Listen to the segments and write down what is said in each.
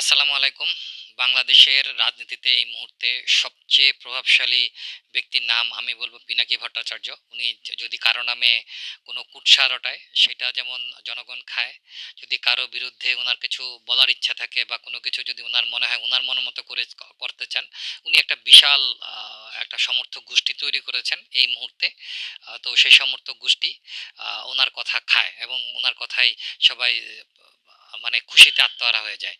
আসসালামু আলাইকুম। বাংলাদেশের রাজনীতিতে এই মুহূর্তে সবচেয়ে প্রভাবশালী ব্যক্তির নাম আমি বলব পিনাকি ভট্টাচার্য। উনি যদি কারও নামে কোনো কুৎসা রটায় সেটা যেমন জনগণ খায়, যদি কারও বিরুদ্ধে ওনার কিছু বলার ইচ্ছা থাকে বা কোনো কিছু যদি ওনার মনে হয় ওনার মনের মতো করে করতে চান, উনি একটা বিশাল একটা সমর্থক গোষ্ঠী তৈরি করেছেন এই মুহূর্তে। তো সেই সমর্থক গোষ্ঠী ওনার কথা খায় এবং ওনার কথাই সবাই মানে খুশিতে আত্মহারা হয়ে যায়।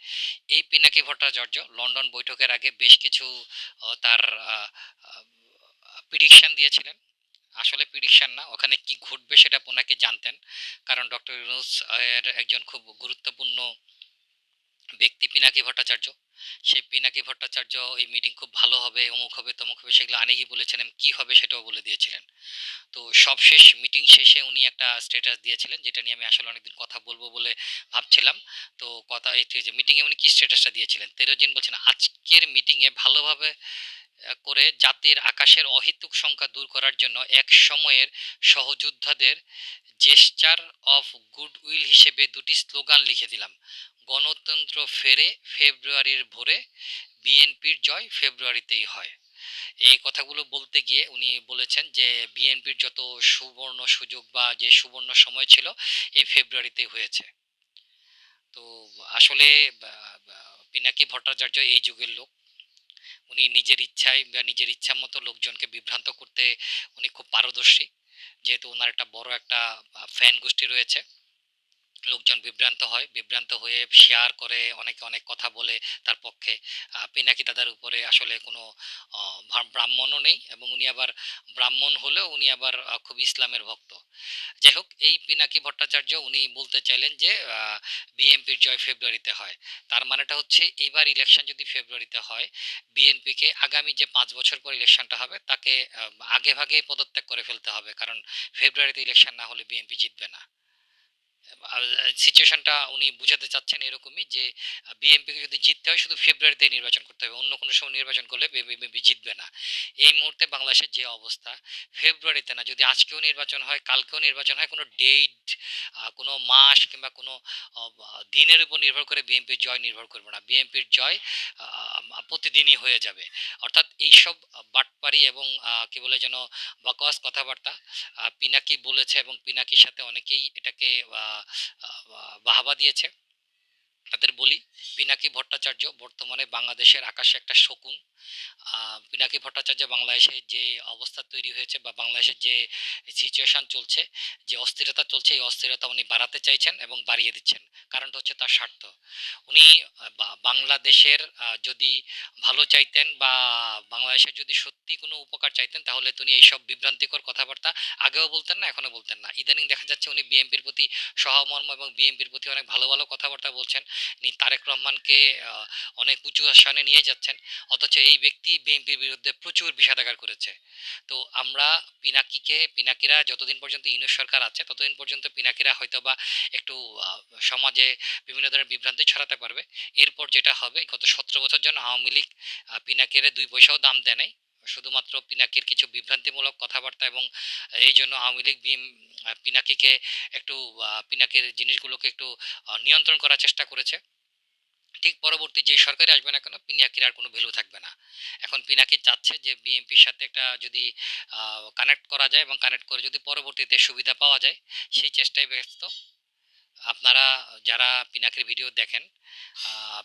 এই পিনাকি ভট্টাচার্য লন্ডন বৈঠকের আগে বেশ কিছু তার প্রিডিকশন দিয়েছিলেন। আসলে প্রিডিকশান না, ওখানে কি ঘটবে সেটা ওনাকে জানতেন। কারণ ডক্টর ইউনুস এর একজন খুব গুরুত্বপূর্ণ ব্যক্তি পিনাকি ভট্টাচার্য। সেই পিনাকি ভট্টাচার্য এই মিটিং খুব ভালো হবে, অমুক হবে, তমুক হবে, সেগুলো আনেগি বলেছেন এবং কি হবে সেটাও বলে দিয়েছিলেন। তো সবশেষ মিটিং শেষে উনি একটা স্ট্যাটাস দিয়েছিলেন, যেটা নিয়ে আমি আসলে অনেকদিন কথা বলব বলে ভাবছিলাম। তো কথা এই যে মিটিংয়ে উনি কি স্ট্যাটাসটা দিয়েছিলেন? তেরোজিন বলছেন, আজকের মিটিংয়ে ভালোভাবে করে জাতির আকাশের অহেতুক সংখ্যা দূর করার জন্য এক সময়ের সহযোদ্ধাদের জেস্টার অফ গুডউইল হিসেবে দুটি স্লোগান লিখে দিলাম। গণতন্ত্র ফেরে ফেব্রুয়ারির ভোরে বিএনপির জয় ফেব্রুয়ারিতেই হয়। এই কথাগুলো বলতে গিয়ে উনি বলেছেন যে, বিএনপির যত সুবর্ণ সুযোগ বা যে সুবর্ণ সময় ছিল, এই ফেব্রুয়ারিতেই হয়েছে। তো আসলে পিনাকি ভট্টাচার্য এই যুগের লোক। উনি নিজের ইচ্ছায় বা নিজের ইচ্ছা মতো লোকজনকে বিভ্রান্ত করতে উনি খুব পারদর্শী। যেহেতু ওনার একটা বড় একটা ফ্যান গোষ্ঠী রয়েছে। লোকজন বিভ্রান্ত হয় বিভ্রান্ত হয়ে শেয়ার করে অনেকে অনেক কথা বলে তার পক্ষে। পিনাকি দাদার উপরে আসলে কোনো ব্রাহ্মণও নেই এবং উনি আবার ব্রাহ্মণ হলেও উনি আবার খুব ইসলামের ভক্ত। যাই হোক এই পিনাকি ভট্টাচার্য উনি বলতে চাইলেন যে বিএনপির জয় ফেব্রুয়ারিতে হয়। তার মানেটা হচ্ছে এবার ইলেকশন যদি ফেব্রুয়ারিতে হয় বিএনপিকে আগামী যে পাঁচ বছর পর ইলেকশনটা হবে তাকে আহ, আগে ভাগে পদত্যাগ করে ফেলতে হবে। কারণ ফেব্রুয়ারিতে ইলেকশন না হলে বিএনপি জিতবে না। সিচুয়েশনটা উনি বুঝাতে চাচ্ছেন এরকমই যে বিএনপিকে যদি জিততে হয় শুধু ফেব্রুয়ারিতে নির্বাচন করতে হবে, অন্য কোনো সময় নির্বাচন করলে বিএনপি জিতবে না। এই মুহূর্তে বাংলাদেশের যে অবস্থা ফেব্রুয়ারিতে না, যদি আজকেও নির্বাচন হয়, কালকেও নির্বাচন হয়, কোনো ডেট কোনো মাস কিংবা কোনো দিনের উপর নির্ভর করে বিএনপির জয় নির্ভর করবে না। বিএনপির জয় প্রতিদিনই হয়ে যাবে। অর্থাৎ এইসব বাটপারি এবং কি বলে যেন, বকওয়াস কথাবার্তা পিনাকি বলেছে এবং পিনাকির সাথে অনেকেই এটাকে বাহাবা দিয়েছে। তাদের বলি, পিনাকি ভট্টাচার্য বর্তমানে বাংলাদেশের আকাশে একটা শকুন। পিনাকি ভট্টাচার্য বাংলাদেশে যে অবস্থা তৈরি হয়েছে বা বাংলাদেশের যে সিচুয়েশান চলছে, যে অস্থিরতা চলছে, এই অস্থিরতা উনি বাড়াতে চাইছেন এবং বাড়িয়ে দিচ্ছেন। কারণটা হচ্ছে তার স্বার্থ। উনি বাংলাদেশের যদি ভালো চাইতেন বা বাংলাদেশের যদি সত্যি কোনো উপকার চাইতেন, তাহলে তিনি এইসব বিভ্রান্তিকর কথাবার্তা আগেও বলতেন না, এখনও বলতেন না। ইদানিং দেখা যাচ্ছে উনি বিএনপির প্রতি সহমর্ম এবং বিএনপির প্রতি অনেক ভালো ভালো কথাবার্তা বলছেন। উনি তারেক রহমানকে অনেক উঁচু আসনে নিয়ে যাচ্ছেন। অথচ এই ব্যক্তি বিএনপির বিরুদ্ধে প্রচুর বিষাদাগার করেছে। তো আমরা পিনাকিকে, পিনাকিরা যতদিন পর্যন্ত ইউনিট সরকার আছে, ততদিন পর্যন্ত পিনাকিরা হয়তো বা একটু সমাজে বিভিন্ন ধরনের বিভ্রান্তি ছড়াতে পারবে। এরপর যেটা হবে, গত সতেরো বছর জন আওয়ামী লীগ পিনাকির দুই পয়সাও দাম দেয় নাই। শুধুমাত্র পিনাকির কিছু বিভ্রান্তিমূলক কথাবার্তা এবং এই জন্য আওয়ামী লীগ পিনাকিকে একটু পিনাকির জিনিসগুলোকে একটু নিয়ন্ত্রণ করার চেষ্টা করেছে। ঠিক পরবর্তী যে সরকারে আসবে না কেন, পিনাকির আর কোনো ভ্যালু থাকবে না। এখন পিনাকি চাচ্ছে যে বিএনপির সাথে একটা যদি কানেক্ট করা যায় এবং কানেক্ট করে যদি পরবর্তীতে সুবিধা পাওয়া যায়, সেই চেষ্টায় ব্যস্ত। আপনারা যারা পিনাকির ভিডিও দেখেন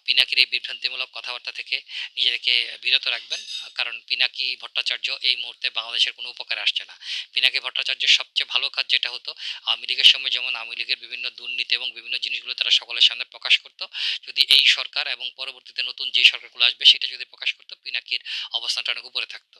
পিনাকির এই বিভ্রান্তিমূলক কথাবার্তা থেকে নিজেদেরকে বিরত রাখবেন। কারণ পিনাকি ভট্টাচার্য এই মুহূর্তে বাংলাদেশের কোনো উপকারে আসছে না। পিনাকি ভট্টাচার্যের সবচেয়ে ভালো কাজ যেটা হতো, আওয়ামী লীগের সময় যেমন আওয়ামী লীগের বিভিন্ন দুর্নীতি এবং বিভিন্ন জিনিসগুলো তারা সকলের সামনে প্রকাশ করত, যদি এই সরকার এবং পরবর্তীতে নতুন যে সরকারগুলো আসবে সেটা যদি প্রকাশ করতো, পিনাকির অবস্থানটা অনেক উপরে থাকতো।